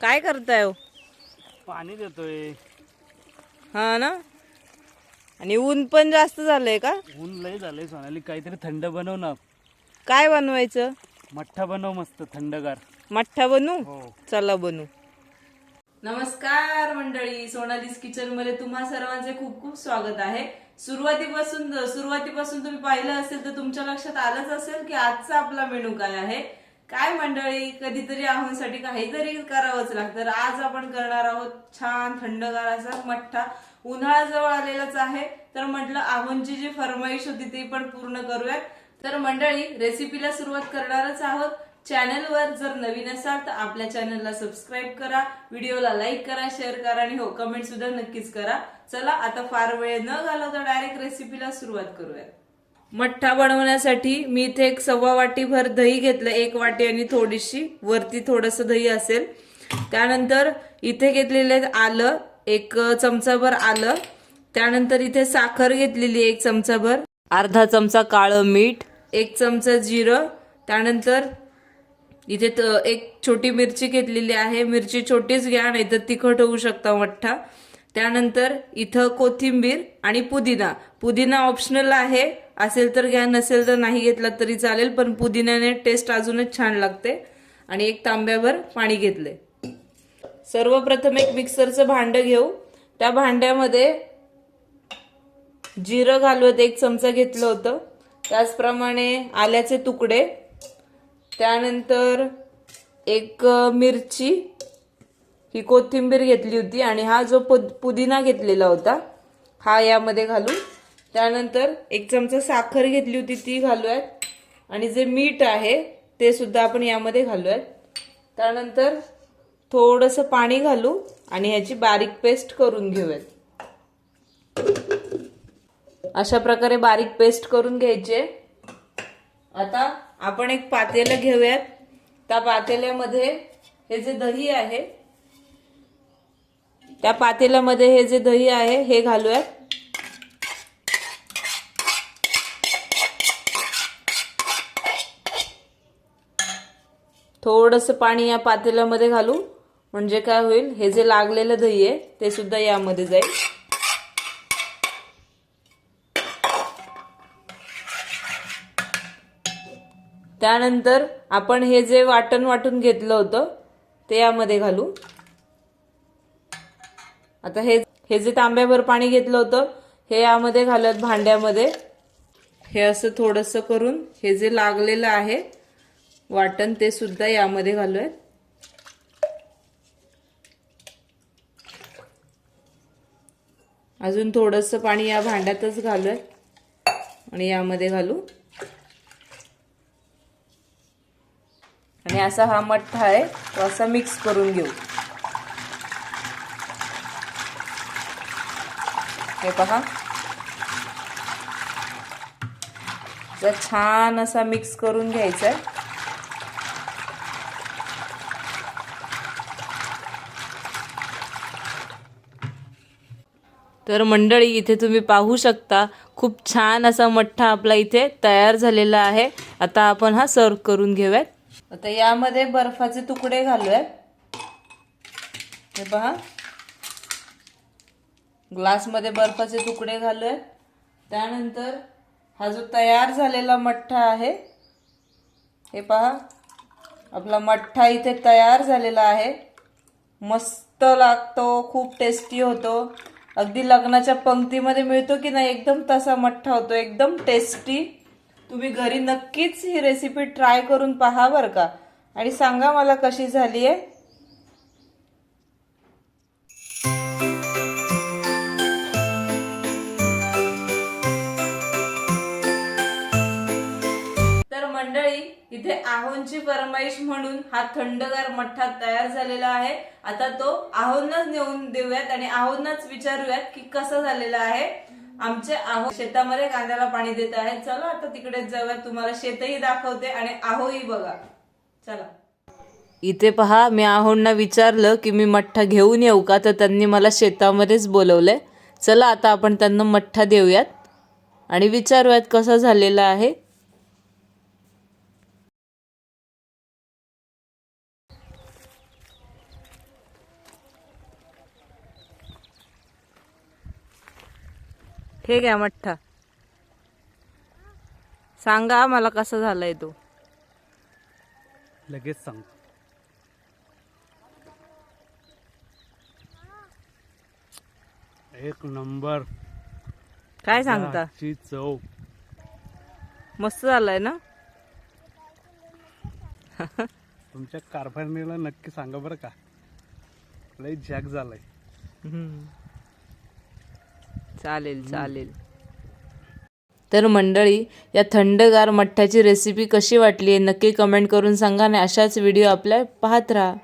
काय करताय हो? पाणी देतोय. हा ना? आणि ऊन पण जास्त झालंय का? ऊन लय झालंय सोनाली काहीतरी थंड बनव ना. काय बनवायचं? मठ्ठा बनव मस्त थंडगार. मठ्ठा बनवू हो. चला बनवू नमस्कार मंडळी सोनालीस किचनमध्ये तुम्हा सर्वांचे खूप खूप स्वागत आहे. सुरुवातीपासून सुरुवातीपासून तुम्ही पाहिलं असेल तर तुमच्या लक्षात आलंच असेल की आजचा आपला मेनू काय आहे. काय मंडळी कधीतरी आहोंसाठी काहीतरी करावंच लागतं. तर आज आपण करणार आहोत छान थंडगार असा मठ्ठा. उन्हाळा जवळ आलेलाच आहे. तर म्हटलं आहोंची जी फरमाईश होती ती पण पूर्ण करूयात. तर मंडळी रेसिपीला सुरुवात करणारच आहोत. चॅनलवर जर नवीन असाल तर आपल्या चॅनलला सबस्क्राईब करा. व्हिडिओला लाईक करा शेअर करा आणि हो कमेंट सुद्धा नक्कीच करा. चला आता फार वेळ न घालवता डायरेक्ट रेसिपीला सुरुवात करूयात. मठ्ठा बनवण्यासाठी मी इथे एक सव्वा वाटीभर दही घेतलं. एक वाटी आणि थोडीशी वरती थोडंसं दही असेल. त्यानंतर इथे घेतलेले आलं एक चमचाभर आलं. त्यानंतर इथे साखर घेतलेली एक चमचाभर. अर्धा चमचा काळं मीठ. एक चमचा जिरं. त्यानंतर इथे एक छोटी मिरची घेतलेली आहे. मिरची छोटीच घ्या नाही तर तिखट होऊ शकता मठ्ठा. त्यानंतर इथं कोथिंबीर आणि पुदिना. पुदिना ऑप्शनल आहे. असेल तर घ्या नसेल तर नाही घेतला तरी चालेल पण पुदिन्याने टेस्ट अजूनच छान लागते. आणि एक तांब्यावर पाणी घेतले सर्वप्रथम एक मिक्सरचं भांडं घेऊ. त्या भांड्यामध्ये जिरं घालवत एक चमचा घेतलं होतं. त्याचप्रमाणे आल्याचे तुकडे. त्यानंतर एक मिरची. ही कोथिंबीर घेतली होती आणि हा जो पुद पुदिना घेतलेला होता हा यामध्ये घालू त्यानंतर एक चमचा साखर घेतली होती ती घालूयात. आणि जे मीठ आहे ते सुद्धा आपण यामध्ये घालूयात. त्यानंतर थोडंसं पाणी घालू आणि ह्याची बारीक पेस्ट करून घेऊयात. अशा प्रकारे बारीक पेस्ट करून घ्यायचे आता आपण एक पातेलं घेऊयात. त्या पातेल्यामध्ये हे जे दही आहे त्या पातेल्यामध्ये हे जे दही आहे हे घालूयात. थोडंसं पाणी या पातेल्यामध्ये घालू म्हणजे काय होईल हे जे लागलेलं दही आहे ते सुद्धा यामध्ये जाईल. त्यानंतर आपण हे जे वाटण वाटून घेतलं होतं ते यामध्ये घालू. आता हे हे जे तांब्यावर पाणी घेतलं होतं हे यामध्ये घालत भांड्यामध्ये. हे असं थोडंसं करून हे जे लागलेलं आहे वाटण ते सुद्धा यामध्ये घालूयात. अजून थोडंसं पाणी या भांड्यातच घालूयात आणि यामध्ये घालू. आणि असा हा मठ्ठा आहे तो असा मिक्स करून घेऊ. हे पहा. तर छान असा मिक्स करून घ्यायचा आहे तर मंडळी इथे तुम्ही पाहू शकता खूप छान असा मठ्ठा आपला इथे तयार झालेला आहे. आता आपण हा सर्व करून घेऊयात. आता यामध्ये बर्फाचे तुकडे घालूयात. हे पहा. ग्लासमध्ये बर्फाचे तुकडे घालूयात त्यानंतर हा जो तयार झालेला मठ्ठा आहे हे पहा. आपला मठ्ठा इथे तयार झालेला आहे. मस्त लागतो खूप टेस्टी होतो. अगदी लग्नाच्या पंक्तीमध्ये मिळतो की नाही एकदम तसा मठ्ठा होतो एकदम टेस्टी तुम्ही घरी नक्कीच ही रेसिपी ट्राय करून पहा बरं का. आणि सांगा मला कशी झाली आहे आहोंची म्हणून हा थंडगार मठ्ठा तयार झालेला आहे. आता तो आहोंनाच नेऊन देऊयात आणि आहोंनाच विचारूयात की कसा झालेला आहे. आमचे आहो शेतामध्ये कांद्याला पाणी देत आहे चला आता तिकडेच जाऊयात. तुम्हाला शेतही दाखवते आणि आहोही बघा. चला. इथे पहा मी आहोंना विचारलं की मी मठ्ठा घेऊन येऊ का? तर त्यांनी मला शेतामध्येच बोलवलंय. चला आता आपण त्यांना मठ्ठा देऊयात आणि विचारूयात कसा झालेला आहे. हे घ्या मठ्ठा. सांगा मला कसा झालाय तो. लगेच सांग. एक नंबर. काय सांगता? ची चव. मस्त झालाय ना? तुमच्या कारभारणीला नक्की सांगा बरं का. लई झॅक झालाय. चालेल चालेल. तर मंडळी या थंडगार मठ्ठ्याची रेसिपी कशी वाटली आहे नक्की कमेंट करून सांगा आणि अशाच व्हिडिओ आपल्या पाहत राहा.